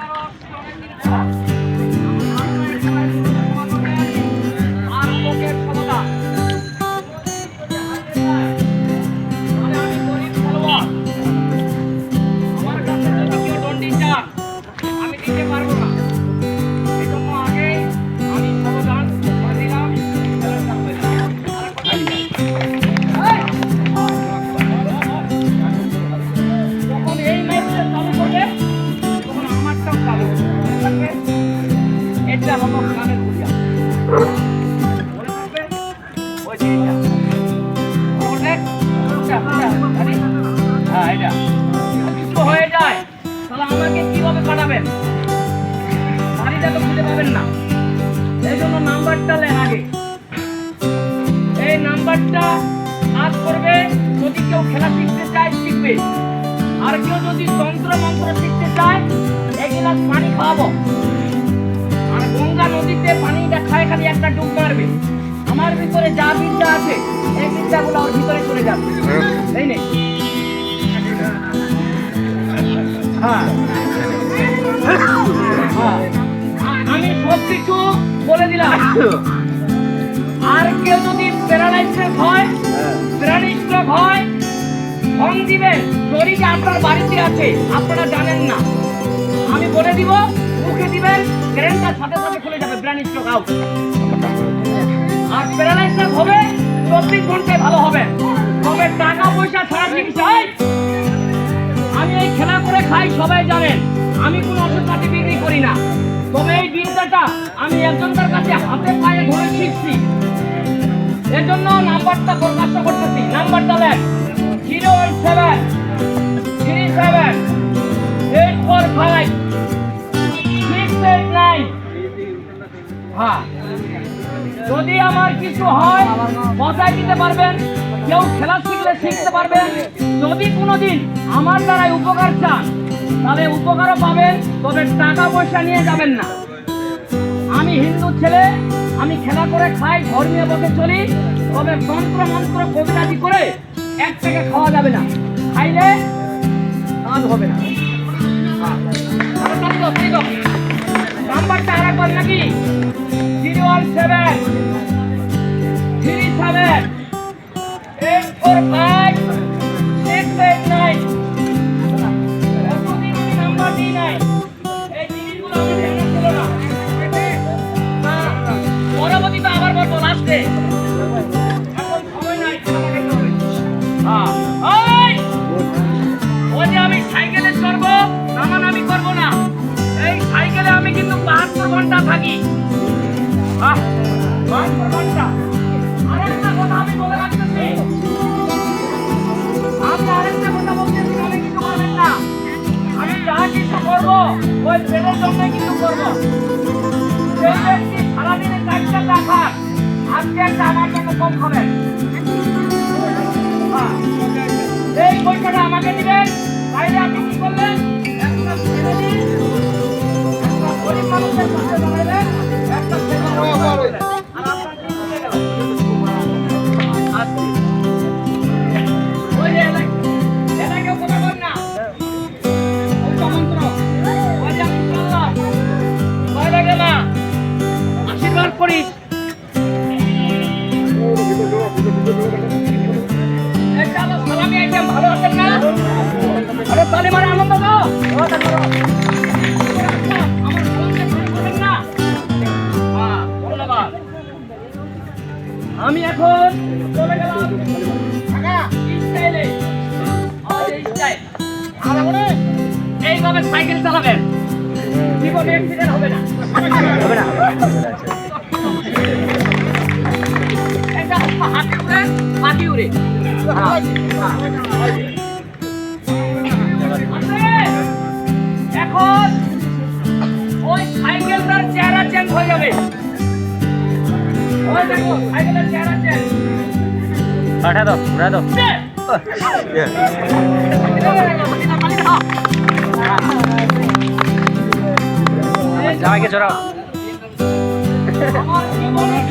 Thank you. পাঠাবেন। বাড়িটা তো খুঁজে পাবেন না। এই জন্য নাম্বারটা লেন আগে। এই নাম্বারটা কাজ করবে, যদি কেউ খেলা শিখতে চায়, শিখবে। আর কেউ যদি তন্ত্র মন্ত্র শিখতে চায়, এক গ্লাস পানি খাওয়াবো। আর গঙ্গা নদীতে পানি দেখায় খালি একটা ডুব মারবে। আমার ভিতরে যা বিদ্যা আছে, এই বিদ্যাগুলো ওর ভিতরে চলে যাবে। নেই হ্যাঁ হ্যাঁ। আর কেউ যদি প্যারালাইসিস হয়। প্রাণী স্ট্রোক হয় ফোন দিবেন শরীরে আপনার বাড়িতে আছে আপনারা জানেন না। আমি বলে দিব মুখে দিবেন গ্রেনটার সাথে সাথে খুলে যাবে ব্রেন স্ট্রোক আউট আর প্যারালাইসিস হবে চব্বিশ ঘন্টায় ভালো হবে। তবে টাকা পয়সা ছাড়া চিকিৎসা হয় আমি এই খেলা করে খাই সবাই জানেন। আমি কোনো করি না তবে আমি একজনকার কাছে হাতে পায়ে ধরে শিখছি এজন্য নাম্বারটা প্রকাশ করতেছি। নাম্বারটা দেন। Zero one seven, three seven, eight four five, six eight nine. হ্যাঁ। যদি আমার কিছু হয়, বজায় দিতে পারবেন, কেউ খেলা শিখলে শিখতে পারবেন। যদি কোনোদিন আমার দ্বারাই উপকার চান, তাহলে উপকারও পাবেন, তবে টাকা পয়সা নিয়ে যাবেন না। আমি হিন্দু ছেলে, আমি খেলা করে খাই, ধর্মীয় পথে চলি, তবে মন্ত্র মন্ত্র কবিরাজি করে এক থেকে খাওয়া যাবে না। খাইলে কাজ হবে না। নাম্বারটা আর একবার নাকি? Zero one seven three seven ওই পেটের জন্য কিন্তু করব সেই ব্যক্তি সারাদিনে চারটা চা খান আজকে একটা আমার জন্য কম খাবেন। এই পয়সাটা আমাকে দিবেন তাইলে আপনি কি করলেন একটা ছেলে গরিব মানুষের পাশে দাঁড়ালেন, এখন চলে গেলাম ঢাকা স্টাইলে স্টাইল এইভাবে সাইকেল চালাবেন। জীবনে অ্যাক্সিডেন্ট হবে না। হবে না এটা হাতে উড়ে পাখি উড়ে। এখন ওই সাইকেলটার চেহারা চেঞ্জ হয়ে যাবে। পাঠা দাও ঘুরা দাও জামাইকে চড়াও আমার জীবনের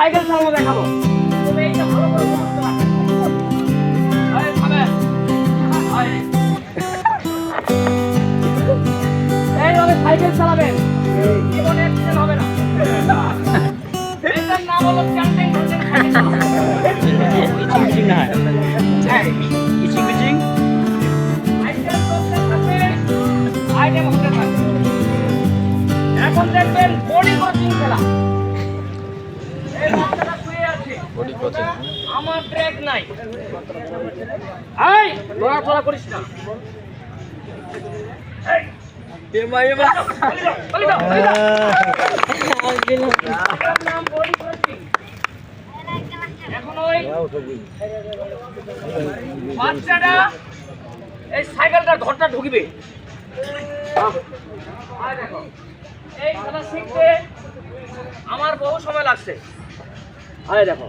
সাইকেল চালানো দেখাবো তবে এইটা ভালো করে বুঝতে এইভাবে সাইকেল। এখন দেখবেন খেলা আমার ব্রেক নাই। এই লড়াচড়া করিস না। বাচ্চাটা এই সাইকেলটা ঘরটা ঢুকবে। এই খেলা শিখতে আমার বহু সময় লাগছে। আরে দেখো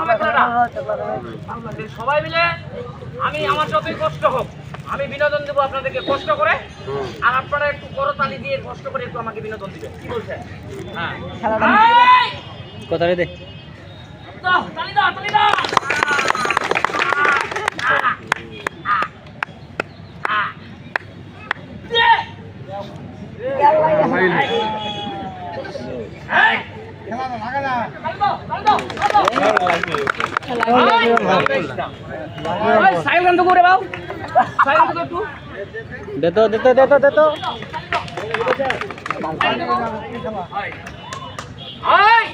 হবে খেলাটা? সবাই মিলে আমি আমার যতই কষ্ট হোক। আমি বিনোদন দেবো আপনাদেরকে কষ্ট করে। আর আপনারা একটু করতালি দিয়ে কষ্ট করে একটু আমাকে বিনোদন দিবেন। কি বলছেন? হ্যাঁ। কথা রে দে। তালি দাও, তালি দাও। তো করে বাউ সাইকেল তো একটু দে তো দে তো দে তো দে তো। এই!